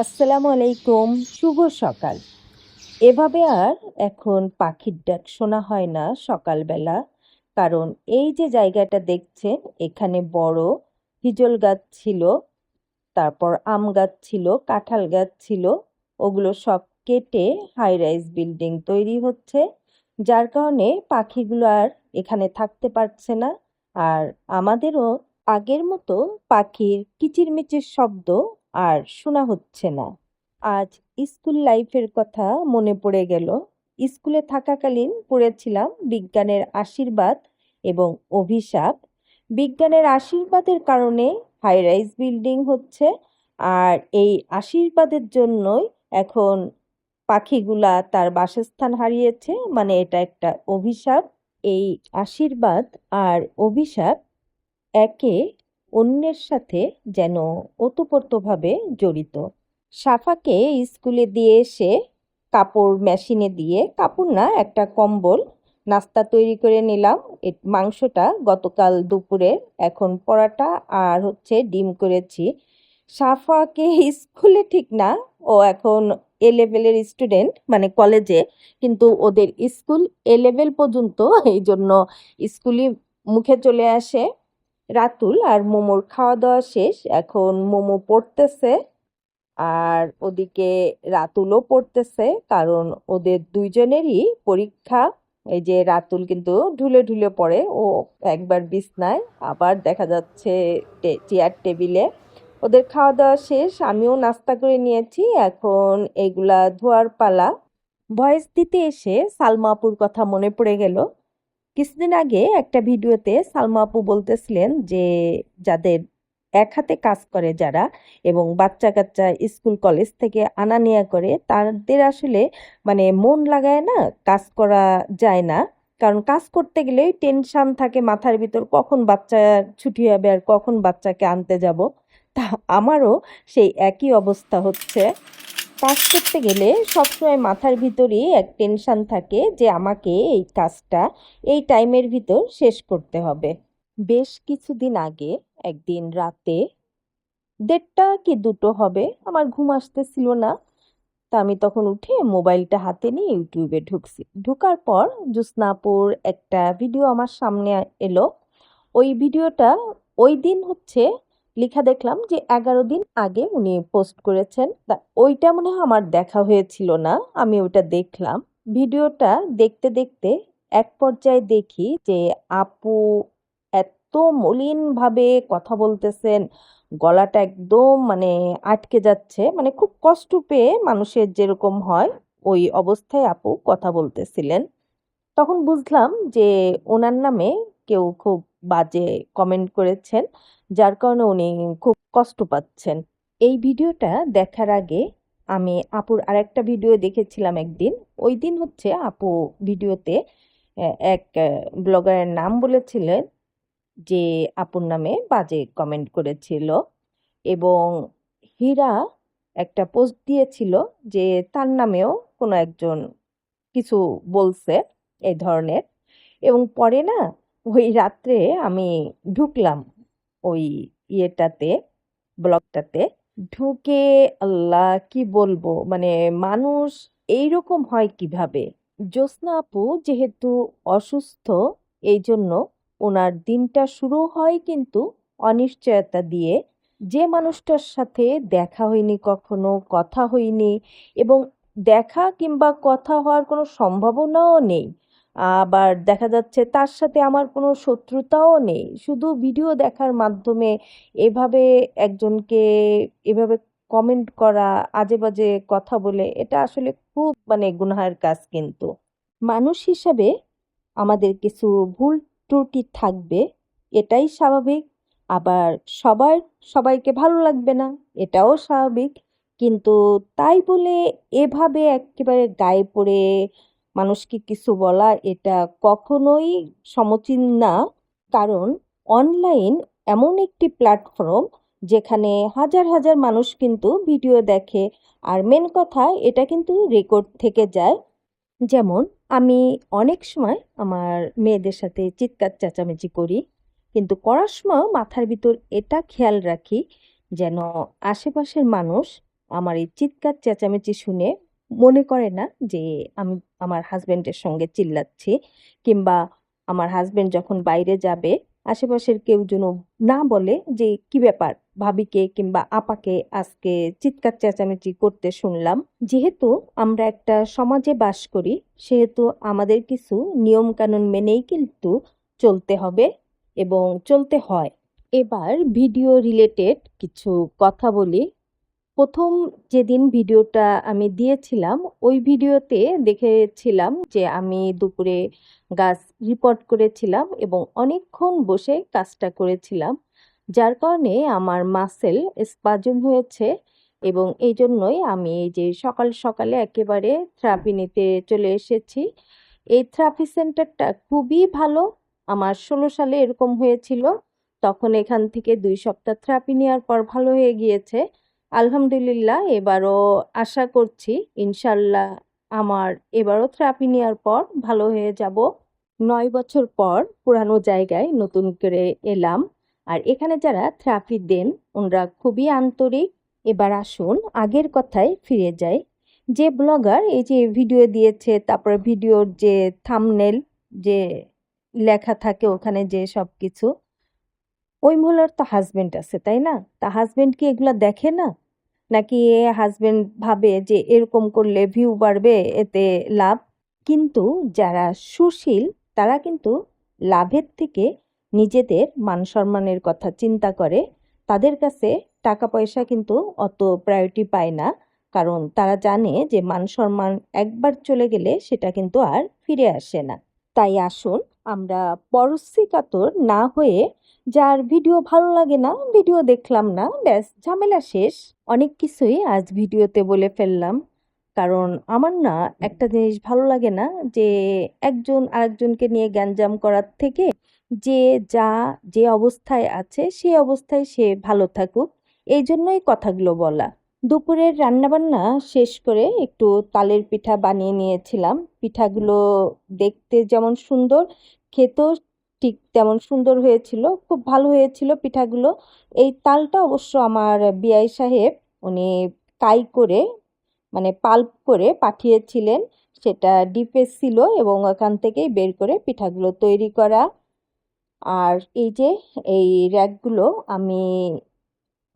আসসালামু আলাইকুম, শুভ সকাল। এভাবে আর এখন পাখির ডাক শোনা হয় না সকালবেলা, কারণ এই যে জায়গাটা দেখছেন, এখানে বড় হিজল গাছ ছিল, তারপর আম গাছ ছিল, কাঁঠাল গাছ ছিল, ওগুলো সব কেটে হাই রাইজ বিল্ডিং তৈরি হচ্ছে, যার কারণে পাখিগুলো আর এখানে থাকতে পারছে না। আর আমাদেরও আগের মতো পাখির কিচিরমিচির শব্দ আর শোনা হচ্ছে না। আজ স্কুল লাইফের কথা মনে পড়ে গেল। স্কুলে থাকাকালীন পড়েছিলাম বিজ্ঞানের আশীর্বাদ এবং অভিশাপ। বিজ্ঞানের আশীর্বাদের কারণে হাই রাইজ বিল্ডিং হচ্ছে আর এই আশীর্বাদের জন্যই এখন পাখিগুলা তার বাসস্থান হারিয়েছে। মানে এটা একটা অভিশাপ। এই আশীর্বাদ আর অভিশাপ একে অন্যের সাথে যেন ওতপ্রোতভাবে জড়িত। সাফাকে স্কুলে দিয়ে এসে কাপড় মেশিনে দিয়ে কাপড় না, একটা কম্বল, নাস্তা তৈরি করে নিলাম। মাংসটা গতকাল দুপুরে এখন পরাটা আর হচ্ছে ডিম করেছি। সাফাকে স্কুলে ঠিক না, ও এখন এ লেভেলের স্টুডেন্ট মানে কলেজে কিন্তু ওদের স্কুল এ লেভেল পর্যন্ত এই জন্য স্কুলই মুখে চলে আসে। রাতুল আর মোমোর খাওয়া দাওয়া শেষ। এখন মোমো পড়তেছে আর ওদিকে রাতুলও পড়তেছে কারণ ওদের দুইজনেরই পরীক্ষা। এই যে রাতুল কিন্তু ঢুলে ঢুলে পড়ে, ও একবার বিছনায়, আবার দেখা যাচ্ছে চেয়ার টেবিলে। ওদের খাওয়া দাওয়া শেষ, আমিও নাস্তা করে নিয়েছি। এখন এগুলা ধোয়ার পালা। ভয়েস দিতে এসে সালমাপুর কথা মনে পড়ে গেল। কিছুদিন আগে একটা ভিডিওতে সালমা আপু বলতেছিলেন যে যাদের এক হাতে কাজ করে যারা এবং বাচ্চা কাচ্চা স্কুল, কলেজ থেকে আনা নেয়া করে, তাদের আসলে মানে মন লাগায় না, কাজ করা যায় না। কারণ কাজ করতে গেলেই টেনশন থাকে মাথার ভিতর, কখন বাচ্চা ছুটি হবে আর কখন বাচ্চাকে আনতে যাব। তা আমারও সেই একই অবস্থা হচ্ছে। কাজ করতে গেলে সবসময় মাথার ভিতরই এক টেনশন থাকে যে আমাকে এই কাজটা এই টাইমের ভিতর শেষ করতে হবে। বেশ কিছুদিন আগে, একদিন রাতে, দেড়টা কি দুটো হবে, আমার ঘুম আসতেছিল না। তা আমি তখন উঠে মোবাইলটা হাতে নিয়ে ইউটিউবে ঢুকছি। ঢোকার পর জোৎস্নাপুর একটা ভিডিও আমার সামনে এলো। ওই ভিডিওটা ওই দিন হচ্ছে লেখা দেখলাম যে এগারো দিন আগে উনি পোস্ট করেছেন। তা ওইটা মনে হয় আমার দেখা হয়েছিল না, আমি ওটা দেখলাম। ভিডিওটা দেখতে দেখতে এক পর্যায়ে দেখি যে আপু এত মলিনভাবে কথা বলতেছেন, গলাটা একদম মানে আটকে যাচ্ছে মানে খুব কষ্ট পেয়ে মানুষের যেরকম হয় ওই অবস্থায় আপু কথা বলতেছিলেন। তখন বুঝলাম যে ওনার নামে কেউ খুব বাজে কমেন্ট করেছেন, যার কারণে উনি খুব কষ্ট পাচ্ছেন। এই ভিডিওটা দেখার আগে আমি আপুর আরেকটা ভিডিও দেখেছিলাম একদিন। ওই দিন হচ্ছে আপু ভিডিওতে এক ব্লগারের নাম বলেছিলেন যে আপুর নামে বাজে কমেন্ট করেছিল এবং হীরা একটা পোস্ট দিয়েছিল যে তার নামেও কোনো একজন কিছু বলছে এই ধরনের এবং পরে না ওই রাত্রে আমি ঢুকলাম ওই ইয়েটাতে ব্লগটাতে ঢুকে আল্লাহ কি বলব মানে মানুষ এইরকম হয় কীভাবে? জ্যোৎস্না আপু যেহেতু অসুস্থ এই জন্য ওনার দিনটা শুরু হয় কিন্তু অনিশ্চয়তা দিয়ে যে মানুষটার সাথে দেখা হয়নি কখনো, কথা হয়নি এবং দেখা কিংবা কথা হওয়ার কোনো সম্ভাবনাও নেই। আবার দেখা যাচ্ছে তার সাথে আমার কোনো শত্রুতাও নেই। শুধু ভিডিও দেখার মাধ্যমে এভাবে একজনকে এভাবে কমেন্ট করা আজে বাজে কথা বলে, এটা আসলে খুব মানে গুনাহের কাজ কিন্তু। মানুষ হিসাবে আমাদের কিছু ভুল ত্রুটি থাকবে, এটাই স্বাভাবিক। আবার সবার, সবাইকে ভালো লাগবে না, এটাও স্বাভাবিক। কিন্তু তাই বলে এভাবে একেবারে গায়ে পড়ে মানুষকে কিছু বলা এটা কখনোই সমীচীন না। কারণ অনলাইন এমন একটি প্ল্যাটফর্ম যেখানে হাজার হাজার মানুষ কিন্তু ভিডিও দেখে। আর মেন কথা, এটা কিন্তু রেকর্ড থেকে যায়। যেমন, আমি অনেক সময় আমার মেয়েদের সাথে চিৎকার চেঁচামেচি করি। কিন্তু করার সময় মাথার ভিতর এটা খেয়াল রাখি যেন আশেপাশের মানুষ আমার এই চিৎকার চেঁচামেচি শুনে মনে করে না যে আমি আমার হাজবেন্ডের সঙ্গে চিল্লাচ্ছি কিংবা আমার হাজবেন্ড যখন বাইরে যাবে, আশেপাশের কেউ যেন না বলে যে কি ব্যাপার, ভাবিকে কিংবা আপাকে আজকে চিৎকার চেঁচামেচি করতে শুনলাম। যেহেতু আমরা একটা সমাজে বাস করি, সেহেতু আমাদের কিছু নিয়ম কানুন মেনেই কিন্তু চলতে হবে এবং চলতে হয়। এবার ভিডিও রিলেটেড কিছু কথা বলি। প্রথম যেদিন ভিডিওটা আমি দিয়েছিলাম, ওই ভিডিওতে দেখেছিলাম যে আমি দুপুরে গাছ রিপোর্ট করেছিলাম এবং অনেকক্ষণ বসে কাজটা করেছিলাম, যার কারণে আমার মাসেল স্পাজম হয়েছে এবং এই জন্যই আমি এই যে সকাল সকালে একেবারে থেরাপি নিতে চলে এসেছি। এই থেরাপি সেন্টারটা খুবই ভালো, আমার ষোলো সালে এরকম হয়েছিল, তখন এখান থেকে দুই সপ্তাহ থেরাপি নেওয়ার পর ভালো হয়ে গিয়েছে। আলহামদুলিল্লাহ, এবারও আশা করছি ইনশাল্লাহ আমার এবারও থেরাপি নেওয়ার পর ভালো হয়ে যাব। নয় বছর পর পুরানো জায়গায় নতুন করে এলাম। আর এখানে যারা থেরাপি দেন, ওনারা খুবই আন্তরিক। এবার আসুন, আগের কথায় ফিরে যাই। যে ব্লগার এই যে ভিডিও দিয়েছে, তারপরে ভিডিওর যে থামনেল যে লেখা থাকে ওখানে যে সব কিছু ওই মহিলার তো হাজবেন্ড আছে, তাই না? তা হাজবেন্ড কি এগুলো দেখে না? নাকি হাজবেন্ড ভাবে যে এরকম করলে ভিউ বাড়বে, এতে লাভ? কিন্তু যারা সুশীল, তারা কিন্তু লাভের থেকে নিজেদের মান সম্মানের কথা চিন্তা করে। তাদের কাছে টাকা পয়সা কিন্তু অত প্রায়োরিটি পায় না। কারণ তারা জানে যে মান সম্মান একবার চলে গেলে সেটা কিন্তু আর ফিরে আসে না। তাই আসুন আমরা পরশ্রী কাতর না হয়ে যার ভিডিও ভালো লাগে না, ভিডিও দেখলাম না, ব্যাস, ঝামেলা শেষ। অনেক কিছুই আজ ভিডিওতে বলে ফেললাম। কারণ আমার না একটা জিনিস ভালো লাগে না, যে একজন আরেকজনকে নিয়ে গ্যাঞ্জাম করার থেকে যে যা, যে অবস্থায় আছে সেই অবস্থায় সে ভালো থাকুক, এই জন্যই কথাগুলো বলা। দুপুরের রান্নাবান্না শেষ করে একটু তালের পিঠা বানিয়ে নিয়েছিলাম। পিঠাগুলো দেখতে যেমন সুন্দর, খেতেও ঠিক তেমন সুন্দর হয়েছিল, খুব ভালো হয়েছিল পিঠাগুলো। এই তালটা অবশ্য আমার বিআই সাহেব, উনি কাই করে মানে পাল্প করে পাঠিয়েছিলেন। সেটা ডিপে ছিল এবং ওখান থেকেই বের করে পিঠাগুলো তৈরি করা। আর এই যে, এই র্যাকগুলো আমি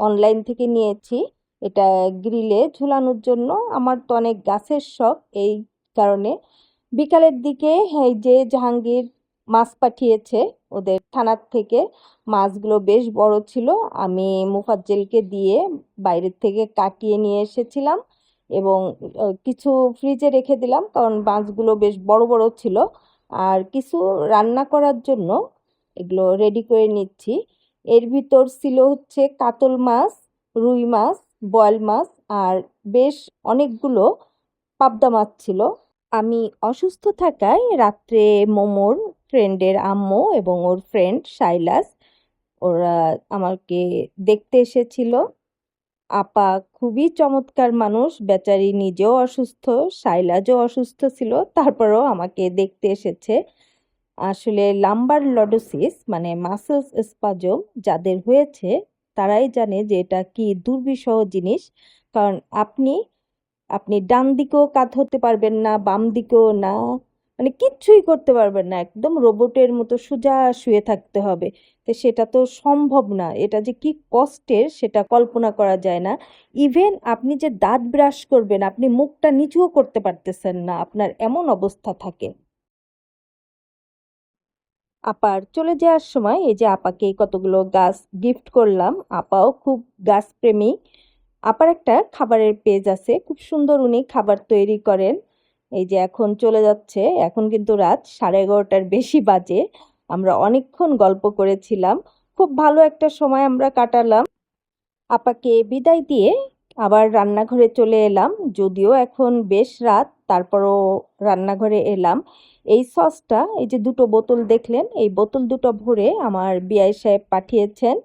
অনলাইন থেকে নিয়েছি। এটা গ্রিলে ঝুলানোর জন্য। আমার তো অনেক গাছের শখ এই কারণে। বিকালের দিকে এই যে জাহাঙ্গীর মাছ পাঠিয়েছে ওদের থানার থেকে, মাছগুলো বেশ বড় ছিল। আমি মুফাজ্জেলকে দিয়ে বাইরের থেকে কাটিয়ে নিয়ে এসেছিলাম এবং কিছু ফ্রিজে রেখে দিলাম কারণ মাছগুলো বেশ বড় বড় ছিল। আর কিছু রান্না করার জন্য এগুলো রেডি করে নিচ্ছি। এর ভিতর ছিল হচ্ছে কাতল মাছ, রুই মাছ বয়েল মাছ আর বেশ অনেকগুলো পাবদা মাছ ছিল। আমি অসুস্থ থাকায় রাত্রে মোমোর ফ্রেন্ডের আম্মু এবং ওর ফ্রেন্ড সাইলাস, ওরা আমাকে দেখতে এসেছিল। আপা খুবই চমৎকার মানুষ, বেচারি নিজেও অসুস্থ সাইলাজও অসুস্থ ছিল, তারপরেও আমাকে দেখতে এসেছে। আসলে লাম্বার লডোসিস মানে মাসেলস স্পাজম যাদের হয়েছে তারাই জানে যে এটা কি দুর্বিষহ জিনিস। কারণ আপনি আপনি ডান দিকেও কাত হতে পারবেন না, বাম দিকেও না মানে কিচ্ছুই করতে পারবেন না। একদম রোবটের মতো সোজা শুয়ে থাকতে হবে। তো সেটা তো সম্ভব না। এটা যে কি কষ্টের, সেটা কল্পনা করা যায় না। ইভেন আপনি যে দাঁত ব্রাশ করবেন, আপনি মুখটা নিচুও করতে পারতেছেন না। আপনার এমন অবস্থা থাকে। আপার চলে যাওয়ার সময় এই যে আপাকে কতগুলো গাছ গিফট করলাম, আপাও খুব গাছ প্রেমী। আপার একটা খাবারের পেজ আছে, খুব সুন্দর উনি খাবার তৈরি করেন। এই যে এখন চলে যাচ্ছে, এখন কিন্তু রাত সাড়ে এগারোটার বেশি বাজে। আমরা অনেকক্ষণ গল্প করেছিলাম, খুব ভালো একটা সময় আমরা কাটালাম। আপাকে বিদায় দিয়ে আবার রান্নাঘরে চলে এলাম, যদিও এখন বেশ রাত, তারপরও রান্নাঘরে এলাম। এই সসটা, এই যে দুটো বোতল দেখলেন, এই বোতল দুটো ভরে আমার বিআই সাহেব পাঠিয়েছেন।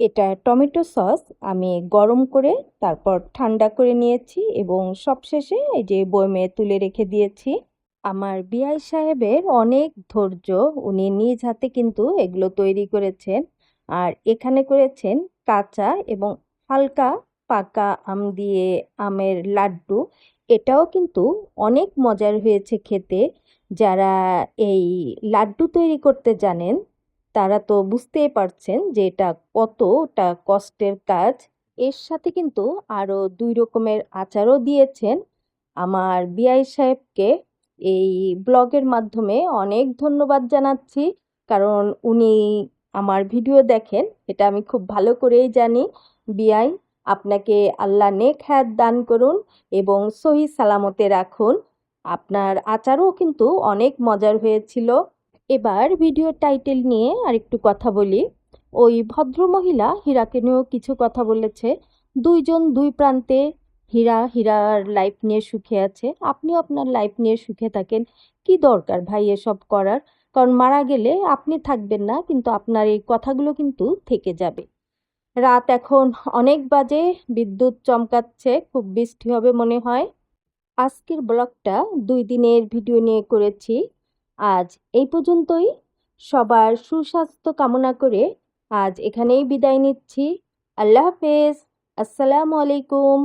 এটা টমেটো সস, আমি গরম করে তারপর ঠান্ডা করে নিয়েছি এবং সবশেষে এই যে বয়মে তুলে রেখে দিয়েছি। আমার বিআই সাহেবের অনেক ধৈর্য, উনি নিজ হাতে কিন্তু এগুলো তৈরি করেছেন। আর এখানে করেছেন কাঁচা এবং হালকা পাকা আম দিয়ে আমের লাড্ডু। এটাও কিন্তু অনেক মজার হয়েছে খেতে। যারা এই লাড্ডু তৈরি করতে জানেন, তারা তো বুঝতেই পারছেন যে এটা কতটা কষ্টের কাজ। এর সাথে কিন্তু আরও দুই রকমের আচারও দিয়েছেন। আমার বিআই সাহেবকে এই ব্লগের মাধ্যমে অনেক ধন্যবাদ জানাচ্ছি, কারণ উনি আমার ভিডিও দেখেন, এটা আমি খুব ভালো করেই জানি। বিআই, আপনাকে আল্লাহ নেক হায়াত দান করুন এবং সহি সালামতে রাখুন। আপনার আচারও কিন্তু অনেক মজার হয়েছিল। এবার ভিডিও টাইটেল নিয়ে আরেকটু কথা বলি। ওই ভদ্রমহিলা হীরাকে নিয়েও কিছু কথা বলেছে। দুইজন দুই প্রান্তে হীরা হীরার লাইফ নিয়ে সুখে আছে। আপনিও আপনার লাইফ নিয়ে সুখে থাকেন। কি দরকার ভাই এসব করার? কারণ মারা গেলে আপনি থাকবেন না, কিন্তু আপনার এই কথাগুলো কিন্তু থেকে যাবে। রাত এখন অনেক বাজে, বিদ্যুৎ চমকাচ্ছে, খুব বৃষ্টি হবে মনে হয়। আজকের ব্লগটা দুই দিনের ভিডিও নিয়ে করেছি। আজ এই পর্যন্তই। সবার সুস্বাস্থ্য কামনা করে আজ এখানেই বিদায় নিচ্ছি। আল্লাহ হাফেজ। আসসালামু আলাইকুম।